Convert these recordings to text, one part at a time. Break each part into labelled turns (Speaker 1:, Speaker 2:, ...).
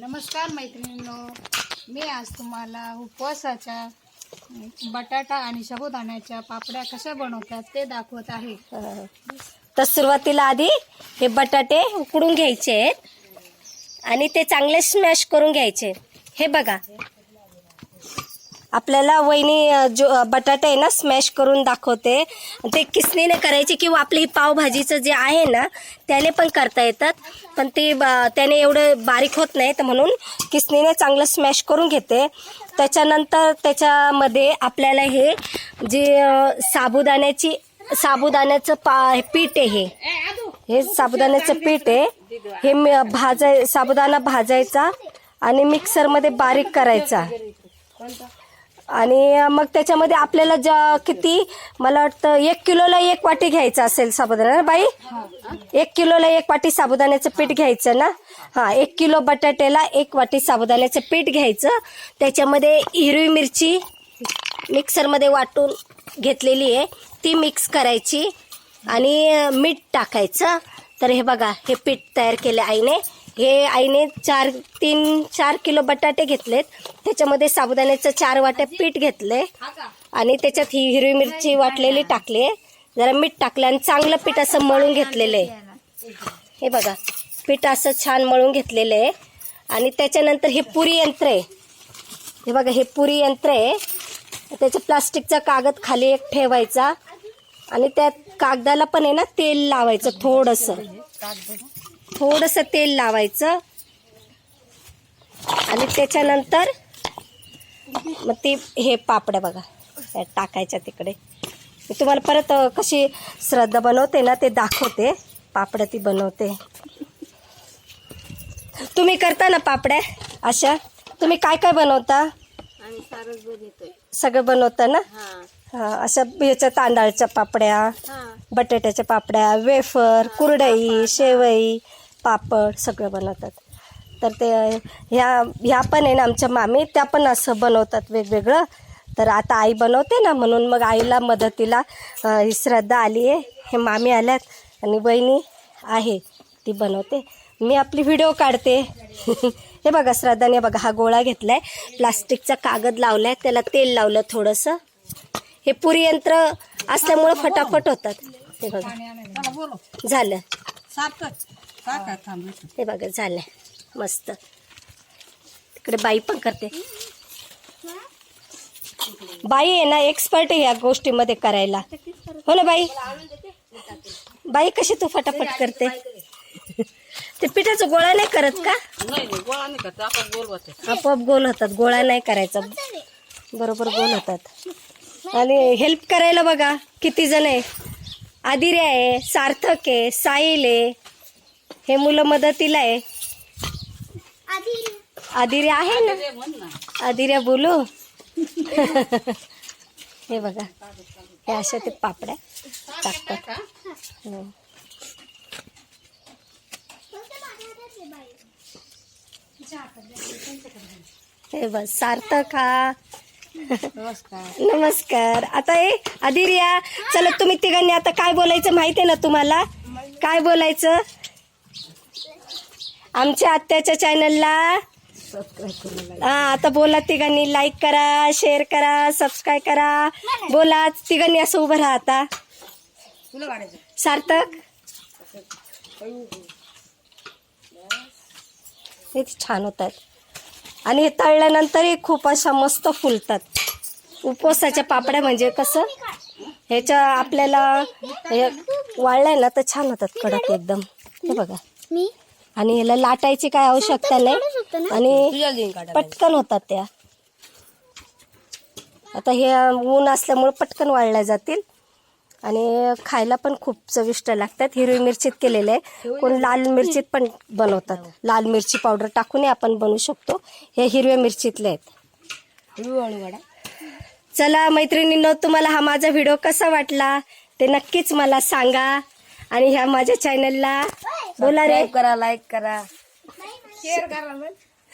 Speaker 1: नमस्कार मैत्रिणींनो. मी आज तुम्हाला उपवासाच्या बटाटा आणि शबुदाण्याच्या पापड्या कशा बनवतात ते दाखवत आहे.
Speaker 2: तर सुरुवातीला आधी हे बटाटे उकडून घ्यायचे आहेत आणि ते चांगले स्मॅश करून घ्यायचे हे बघा. आपल्याला वहिनी जो बटाटे आहे ना स्मॅश करून दाखवते. ते किसणीने करायचे किंवा आपली ही पावभाजीचं जे आहे ना त्याने पण करता येतात. पण ते त्याने एवढं बारीक होत नाही तर म्हणून किसणीने चांगलं स्मॅश करून घेते. त्याच्यानंतर त्याच्यामध्ये आपल्याला हे जे साबुदाण्याची साबुदाण्याचं पा पीठ आहे हे. हे साबुदाण्याचं पीठ आहे. हे भाजाय साबुदाणा भाजायचा आणि मिक्सरमध्ये बारीक करायचा. आणि मग त्याच्यामध्ये आपल्याला ज्या किती मला वाटतं एक किलोला एक वाटी घ्यायचं असेल साबुदाणा ना बाई? एक किलोला एक वाटी साबुदाण्याचं पीठ घ्यायचं ना? हा एक किलो बटाट्याला एक वाटी साबुदाण्याचं पीठ घ्यायचं. त्याच्यामध्ये हिरवी मिरची मिक्सरमध्ये वाटून घेतलेली आहे. ती मिक्स करायची आणि मीठ टाकायचं. तर हे बघा हे पीठ तयार केले आईने. हे आईने चार तीन चार किलो बटाटे घेतलेत. त्याच्यामध्ये साबुदाण्याचं चार वाट्या पीठ घेतले आणि त्याच्यात ही हिरवी मिरची वाटलेली टाकली जरा मीठ टाकलं आणि चांगलं पीठ असं मळून घेतलेलं आहे. हे बघा पीठ असं छान मळून घेतलेलं आहे. आणि त्याच्यानंतर हे पुरी यंत्र आहे. हे बघा हे पुरी यंत्र आहे. त्याच्या प्लास्टिकचा कागद खाली एक ठेवायचा. आणि त्या कागदाला पण आहे ना तेल लावायचं थोडंसं. थोडंसं तेल लावायचं. आणि त्याच्यानंतर मग ती हे पापड्या बघा टाकायच्या तिकडे. मी तुम्हाला परत कशी श्रद्धा बनवते ना ते दाखवते. पापड्या ती बनवते. तुम्ही करता ना पापड्या? अशा? तुम्ही काय काय बनवता? सगळं बनवता ना?
Speaker 1: हा.
Speaker 2: अशा ह्याच्या तांदळाच्या पापड्या बटाट्याच्या पापड्या वेफर कुरडई शेवई पापड सगळं बनवतात. तर ते ह्या ह्या पण आहे ना आमच्या मामी त्या पण असं बनवतात वेगवेगळं. तर आता आई बनवते ना म्हणून मग आईला मदतीला ही श्रद्धा आली आहे. हे मामी आल्यात आणि बहिणी आहे ती बनवते. मी आपली व्हिडिओ काढते. हे बघा श्रद्धाने बघा हा गोळा घेतला आहे प्लास्टिकचा कागद लावलाय त्याला तेल लावलं थोडंसं. हे पुरी यंत्र असल्यामुळं फटाफट होतात. ते बघा. झालं. हे बघा झालं मस्त. तिकडे बाई पण करते. बाई आहे ना एक्सपर्ट आहे या गोष्टीमध्ये करायला. हो ना बाई? बाई कशी तू फटाफट करते? ते पिठाचा गोळा नाही करत का?
Speaker 3: नाही नाही गोळा नाही करत. आपण बोलवत
Speaker 2: आपोआप गोल होतात. गोळा नाही करायचा. बरोबर गोल होतात. आणि हेल्प करायला बघा किती जण आहे. आदिर्या आहे सार्थक आहे साहिल आहे. हे मुलं मदतीला आहे. आदिर्या आहे ना? आदिर्या बोलू? हे बघा. हे अशा ते पापड्या टाकतात. हं. हे बस सार्थक हा
Speaker 1: नमस्कार.
Speaker 2: नमस्कार. आता हे आदिर्या चला तुम्ही तिघांनी आता काय बोलायचं माहिती आहे ना तुम्हाला? काय बोलायचं? आमच्या आत्याच्या चॅनलला. हा आता बोला तिघांनी लाईक करा शेअर करा सबस्क्राईब करा. बोला तिघांनी असं उभं राहा आता. सार्थक? हे छान होतात. आणि हे तळल्यानंतरही खूप अशा मस्त फुलतात. उपवासाच्या पापड्या म्हणजे कसं? ह्याच्या आपल्याला हे ना तर छान होतात कडक एकदम. हे बघा.
Speaker 4: मी?
Speaker 2: आणि ह्याला लाटायची काय आवश्यकता नाही. आणि पटकन होतात त्या. आता हे ऊन असल्यामुळे पटकन वाळल्या जातील. आणि खायला पण खूप चविष्ट लागतात. हिरवी मिरचीत केलेले आहे. कोण लाल मिरचीत पण बनवतात. लाल मिरची पावडर टाकूनही आपण बनवू शकतो. हे हिरव्या मिरचीतले आहेत. चला मैत्रिणींनो तुम्हाला हा माझा व्हिडिओ कसा वाटला ते नक्कीच मला सांगा. आणि ह्या माझ्या चॅनलला बोला रे.
Speaker 3: करा लाईक करा.
Speaker 1: शेअर करा मग.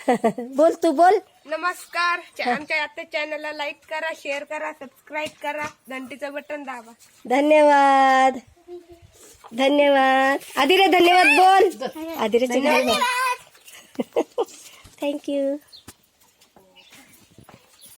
Speaker 2: बोल तू बोल.
Speaker 1: नमस्कार. च- आमच्या आता चॅनलला लाईक करा शेअर करा सबस्क्राईब करा. घंटीचं बटन दाबा.
Speaker 2: धन्यवाद. धन्यवाद. आदिरे धन्यवाद बोल. आदिरे धन्यवाद. थँक्यू